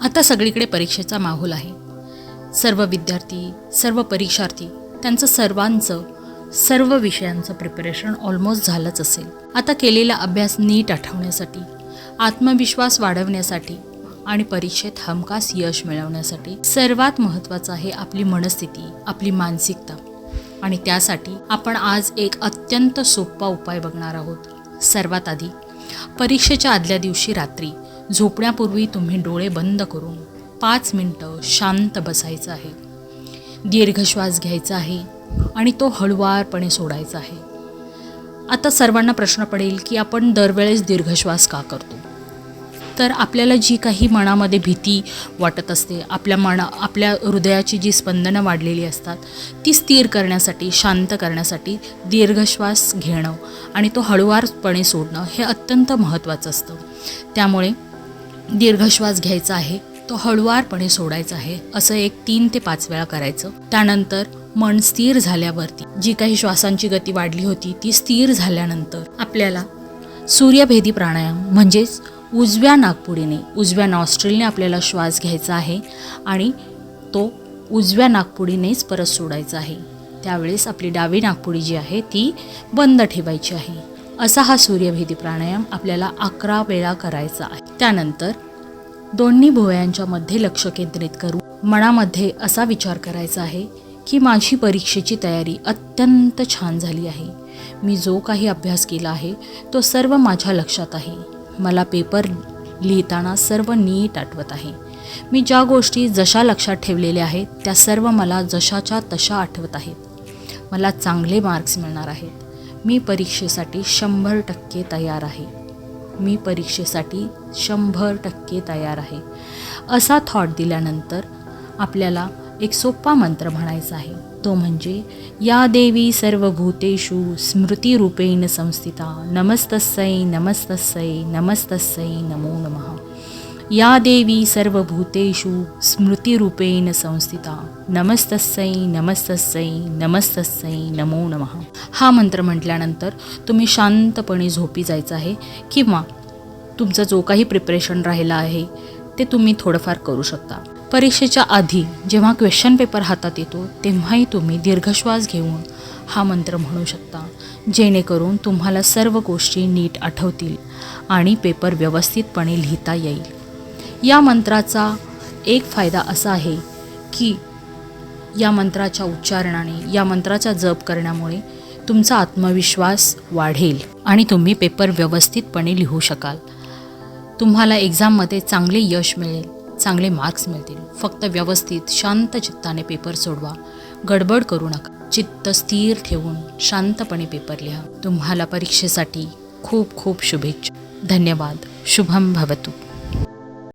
आता सगळीकडे परीक्षेचा माहोल आहे. सर्व विद्यार्थी सर्व परीक्षार्थी त्यांचं सर्वांचं सर्व विषयांचं प्रिपरेशन ऑलमोस्ट झालंच असेल. आता केलेला अभ्यास नीट आठवण्यासाठी आत्मविश्वास वाढवण्यासाठी आणि परीक्षेत हमखास यश मिळवण्यासाठी सर्वात महत्त्वाचं आहे आपली मनस्थिती आपली मानसिकता. आणि त्यासाठी आपण आज एक अत्यंत सोपा उपाय बघणार आहोत. सर्वात आधी परीक्षेच्या आदल्या दिवशी रात्री झोपण्यापूर्वी तुम्ही डोळे बंद करून पाच मिनटं शांत बसायचं आहे. दीर्घ श्वास घ्यायचा आहे आणि तो हळुवारपणे सोडायचा आहे. आता सर्वांना प्रश्न पडेल की आपण दरवेळेस दीर्घश्वास का करतो? तर आपल्याला जी काही मनामध्ये भीती वाटत असते आपल्या मना आपल्या हृदयाची जी स्पंदनं वाढलेली असतात ती स्थिर करण्यासाठी शांत करण्यासाठी दीर्घश्वास घेणं आणि तो हळुवारपणे सोडणं हे अत्यंत महत्त्वाचं असतं. त्यामुळे दीर्घ श्वास घ्यायचा आहे तो हळुवारपणे सोडायचा आहे असं एक तीन ते पाच वेळा करायचं. त्यानंतर मन स्थिर झाल्यावरती जी काही श्वासांची गती वाढली होती ती स्थिर झाल्यानंतर आपल्याला सूर्यभेदी प्राणायाम म्हणजेच उजव्या नागपुडीने उजव्या नॉस्ट्रिलने आपल्याला श्वास घ्यायचा आहे आणि तो उजव्या नागपुडीनेच परत सोडायचा आहे. त्यावेळेस आपली डावी नागपुडी जी आहे ती बंद ठेवायची आहे. असा हा सूर्यभेदी प्राणायाम आपल्याला अकरा वेळा करायचा आहे. त्यानंतर दोन्ही भुवयांच्या मध्ये लक्ष केंद्रित करू. मनामध्ये असा विचार करायचा आहे की माझी परीक्षेची तयारी अत्यंत छान झाली आहे. मी जो काही अभ्यास केला आहे तो सर्व माझ्या लक्षात आहे. मला पेपर लिहिताना सर्व नीट आठवत आहे. मी ज्या गोष्टी जशा लक्षात ठेवलेल्या आहेत त्या सर्व मला जशाच्या तशा आठवत आहेत. मला चांगले मार्क्स मिळणार आहेत. मी परीक्षेसाठी शंभर टक्के तयार आहे. मी परीक्षेसाठी शंभर टक्के तयार आहे. असा थॉट दिल्यानंतर आपल्याला एक सोपा मंत्र म्हणायचा आहे. तो म्हणजे या देवी सर्वभूतेषु स्मृतिरूपेण संस्थिता. नमस्तस्यै नमस्तस्यै नमस्तस्यै नमो नमः. या देवी सर्वभूतेषु स्मृतिरूपेण संस्थिता। नमस्तस्यै नमस्तस्यै नमस्तस्यै नमो नमः। हा मंत्र म्हटल्यानंतर तुम्ही शांतपणे झोपी जायचं आहे किंवा तुमचं जो काही प्रिपरेशन राहिलं आहे ते तुम्ही थोडंफार करू शकता. परीक्षेच्या आधी जेव्हा क्वेश्चन पेपर हातात येतो तेव्हाही तुम्ही दीर्घश्वास घेऊन हा मंत्र म्हणू शकता जेणेकरून तुम्हाला सर्व गोष्टी नीट आठवतील आणि पेपर व्यवस्थितपणे लिहिता येईल. या मंत्राचा एक फायदा असा आहे की या मंत्राच्या उच्चारणाने या मंत्राचा जप करण्यामुळे तुमचा आत्मविश्वास वाढेल आणि तुम्ही पेपर व्यवस्थितपणे लिहू शकाल. तुम्हाला एक्झाममध्ये चांगले यश मिळेल चांगले मार्क्स मिळतील. फक्त व्यवस्थित शांत चित्ताने पेपर सोडवा. गडबड करू नका. चित्त स्थिर ठेवून शांतपणे पेपर लिहा. तुम्हाला परीक्षेसाठी खूप खूप शुभेच्छा. धन्यवाद. शुभम भवतू.